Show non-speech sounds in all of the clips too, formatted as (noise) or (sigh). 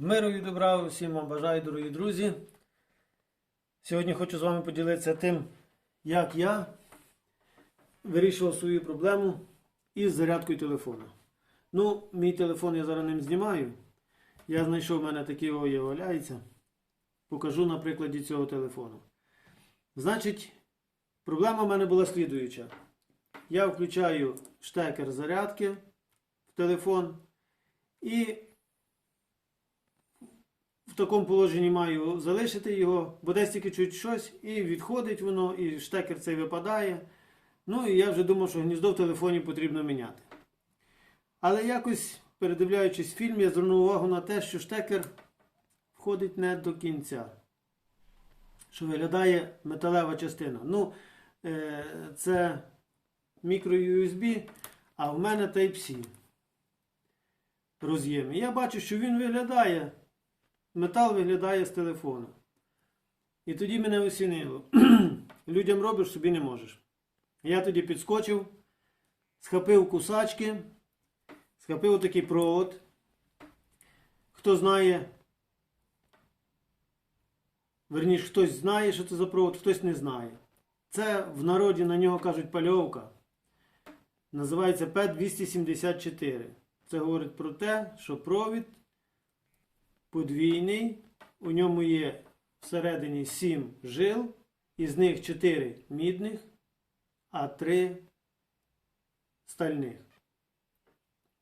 Миру і добра усім вам бажаю, дорогі друзі. Сьогодні хочу з вами поділитися тим, як я вирішував свою проблему із зарядкою телефона. Ну, мій телефон я зараз ним знімаю. Я знайшов, в мене такий о, валяється. Покажу на прикладі цього телефону. Значить, проблема в мене була слідуюча. Я включаю штекер зарядки в телефон і такому положенні маю залишити його, бо десь тільки чуть щось, і відходить воно, і штекер цей випадає. Ну і я вже думав, що гніздо в телефоні потрібно міняти. Але якось, передивляючись фільм, я звернув увагу на те, що штекер входить не до кінця. Що виглядає металева частина. Ну, е, це мікро-USB, а в мене Type-C роз'єм. Я бачу, що він виглядає метал виглядає з телефону. І тоді мене осінило. (clears throat) Людям робиш, собі не можеш. Я тоді підскочив, схопив кусачки, схопив такий провод. Хто знає, верніше, хтось знає, що це за провод, хтось не знає. Це в народі на нього кажуть пальовка. Називається П274. Це говорить про те, що провід подвійний. У ньому є всередині 7 жил, із них 4 мідних, а 3 стальних.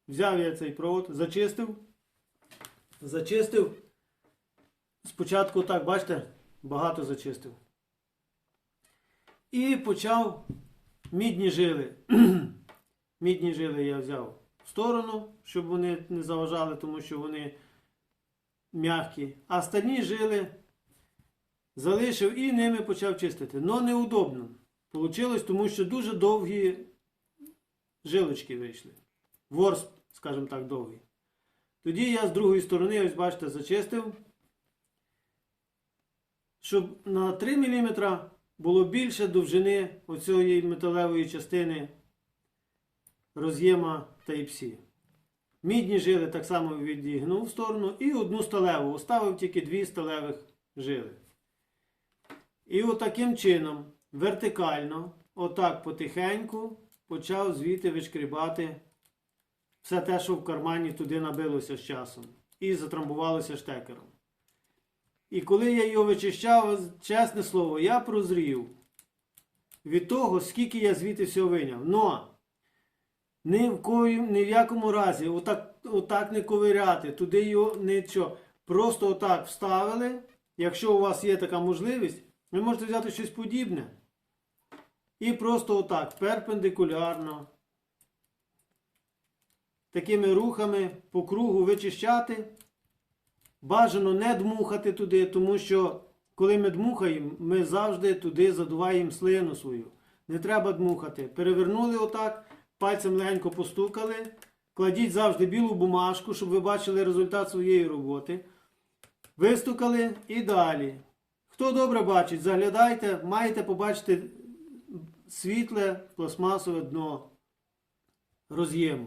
Взяв я цей провод, зачистив. Зачистив. Спочатку так, бачите, багато зачистив. І почав мідні жили. (clears throat) мідні жили я взяв в сторону, щоб вони не заважали, тому що вони м'які, а стальні жили залишив і ними почав чистити. Но неудобно. Получилось, тому що дуже довгі жилочки вийшли. Ворс, скажімо так, довгий. Тоді я з другої сторони, ось бачите, зачистив, щоб на 3 мм було більше довжини оцієї металевої частини роз'єма Type-C. Мідні жили так само відігнув в сторону і одну сталеву. Оставив тільки дві сталевих жили. І отаким чином, вертикально, отак потихеньку, почав звідти вишкрібати все те, що в кармані туди набилося з часом. І затрамбувалося штекером. І коли я його вичищав, чесне слово, я прозрів від того, скільки я звідти всього виняв. Но ні в, кої, ні в якому разі отак, отак не ковиряти, туди його нічого. Просто отак вставили. Якщо у вас є така можливість, ви можете взяти щось подібне. І просто отак, перпендикулярно. Такими рухами по кругу вичищати. Бажано не дмухати туди, тому що коли ми дмухаємо, ми завжди туди задуваємо слину свою. Не треба дмухати. Перевернули отак, пальцем легенько постукали. Кладіть завжди білу бумажку, щоб ви бачили результат своєї роботи. Вистукали і далі. Хто добре бачить, заглядайте, маєте побачити світле пластмасове дно роз'єму.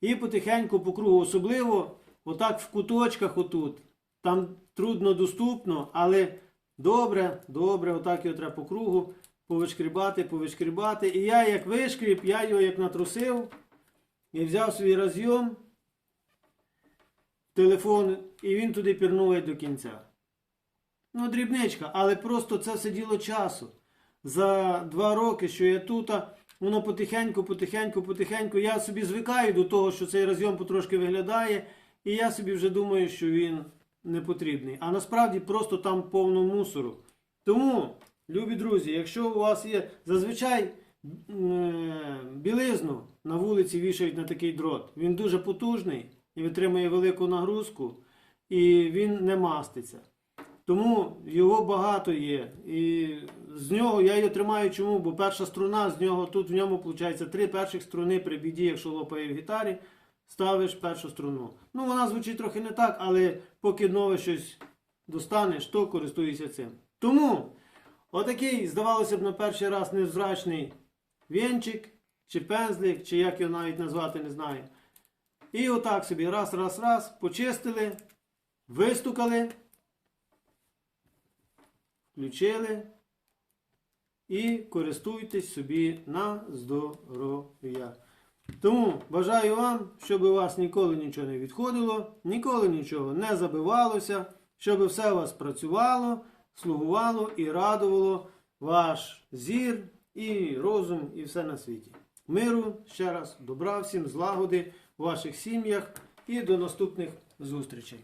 І потихеньку по кругу, особливо отак в куточках отут. Там трудно доступно, але добре, добре, отак його треба по кругу повишкрібати, повишкрібати. І я як вишкріб, я його як натрусив і взяв свій розйом, телефон, і він туди пірнув до кінця. Ну, дрібничка, але просто це все діло часу. За два роки, що я тут, воно потихеньку, потихеньку, потихеньку. Я собі звикаю до того, що цей розйом потрошки виглядає, і я собі вже думаю, що він не потрібний. А насправді просто там повно мусору. Тому, любі друзі, якщо у вас є зазвичай е, білизну на вулиці вішають на такий дрот, він дуже потужний і витримує велику нагрузку, і він не маститься. Тому його багато є. І з нього я його тримаю чому? Бо перша струна з нього тут в ньому виходить три перших струни при біді, якщо лопає в гітарі, ставиш першу струну. Ну, вона звучить трохи не так, але поки нове щось достанеш, то користуйся цим. Тому отакий, здавалося б, на перший раз невзрачний вінчик, чи пензлик, чи як його навіть назвати, не знаю. І отак собі раз, раз, раз, почистили. вистукали, включили і користуйтесь собі на здоров'я. Тому бажаю вам, щоб у вас ніколи нічого не відходило, ніколи нічого не забивалося, щоб все у вас працювало, слугувало і радувало ваш зір і розум, і все на світі. Миру, ще раз, добра всім, злагоди у ваших сім'ях і до наступних зустрічей.